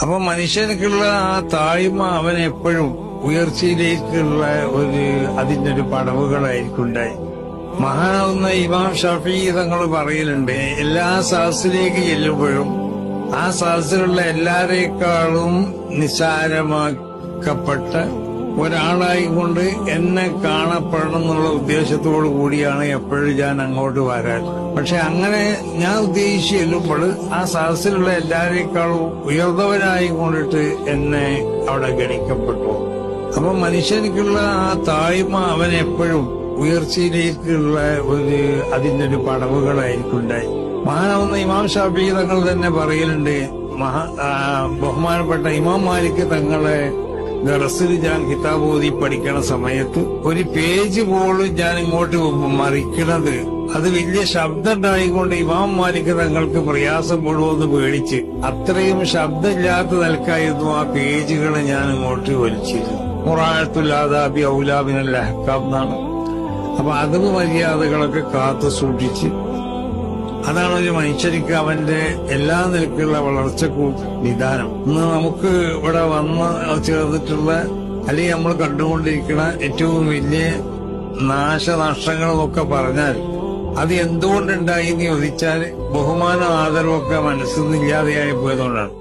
അപ്പൊ മനുഷ്യനക്കുള്ള ആ താഴ്മ അവൻ എപ്പോഴും ഉയർച്ചയിലേക്കുള്ള ഒരു അതിന്റെ ഒരു പടവുകളായിരിക്കും ഉണ്ടായി മഹാനാവുന്ന ഇമാം ഷഫീ തങ്ങൾ പറയലുണ്ട് എല്ലാ സദസ്സിലേക്ക് ചെല്ലുമ്പോഴും ആ സദസ്സിലുള്ള എല്ലാരേക്കാളും നിസ്സാരമാക്കപ്പെട്ട ഒരാളായി കൊണ്ട് എന്നെ കാണപ്പെടണം എന്നുള്ള ഉദ്ദേശത്തോടു കൂടിയാണ് എപ്പോഴും ഞാൻ അങ്ങോട്ട് വരാൻ പക്ഷെ അങ്ങനെ ഞാൻ ഉദ്ദേശിച്ച് ചെല്ലുമ്പോൾ ആ സദസ്സിലുള്ള എല്ലാരേക്കാളും ഉയർന്നവരായി കൊണ്ടിട്ട് എന്നെ അവിടെ ഗണിക്കപ്പെട്ടു. അപ്പൊ മനുഷ്യനിക്കുള്ള ആ താഴ്മ അവൻ എപ്പോഴും ഉയർച്ചയിലേക്കുള്ള ഒരു അതിന്റെ ഒരു പടവുകളായിരിക്കും ഉണ്ടായി മഹാനാവുന്ന ഇമാം ഷാഫി തങ്ങൾ തന്നെ പറയലുണ്ട് മഹാ ബഹുമാനപ്പെട്ട ഇമാം മാലിക് തങ്ങളെ ദറസിൽ ഞാൻ കിതാബ് ഓതി പഠിക്കണ സമയത്ത് ഒരു പേജ് പോലും ഞാൻ ഇങ്ങോട്ട് മറിക്കണത് അത് വലിയ ശബ്ദം ഉണ്ടായിക്കൊണ്ട് ഇമാം മാലിക് തങ്ങൾക്ക് പ്രയാസം പ്രയാസപ്പെടുമെന്ന് പേടിച്ച് അത്രയും ശബ്ദമില്ലാത്ത നിലക്കായിരുന്നു ആ പേജുകൾ ഞാൻ ഇങ്ങോട്ട് വലിച്ചിരുന്നു മുറാഴത്തുല്ലാതാബി ഔലാബിനൽ ഹക്കാബ് എന്നാണ്. അപ്പൊ അതവ് മര്യാദകളൊക്കെ കാത്തു സൂക്ഷിച്ച് അതാണ് ഒരു മനുഷ്യനിക്ക് അവന്റെ എല്ലാ നിലക്കുള്ള വളർച്ചക്കും നിദാനം. ഇന്ന് നമുക്ക് ഇവിടെ വന്ന് ചേർന്നിട്ടുള്ള അല്ലെങ്കിൽ നമ്മൾ കണ്ടുകൊണ്ടിരിക്കുന്ന ഏറ്റവും വലിയ നാശനഷ്ടങ്ങൾ എന്നൊക്കെ പറഞ്ഞാൽ അത് എന്തുകൊണ്ടുണ്ടായി എന്ന് ചോദിച്ചാൽ ബഹുമാന ആദരവൊക്കെ മനസ്സിൽ നിന്ന് ഇല്ലാതെയായി പോയതുകൊണ്ടാണ്.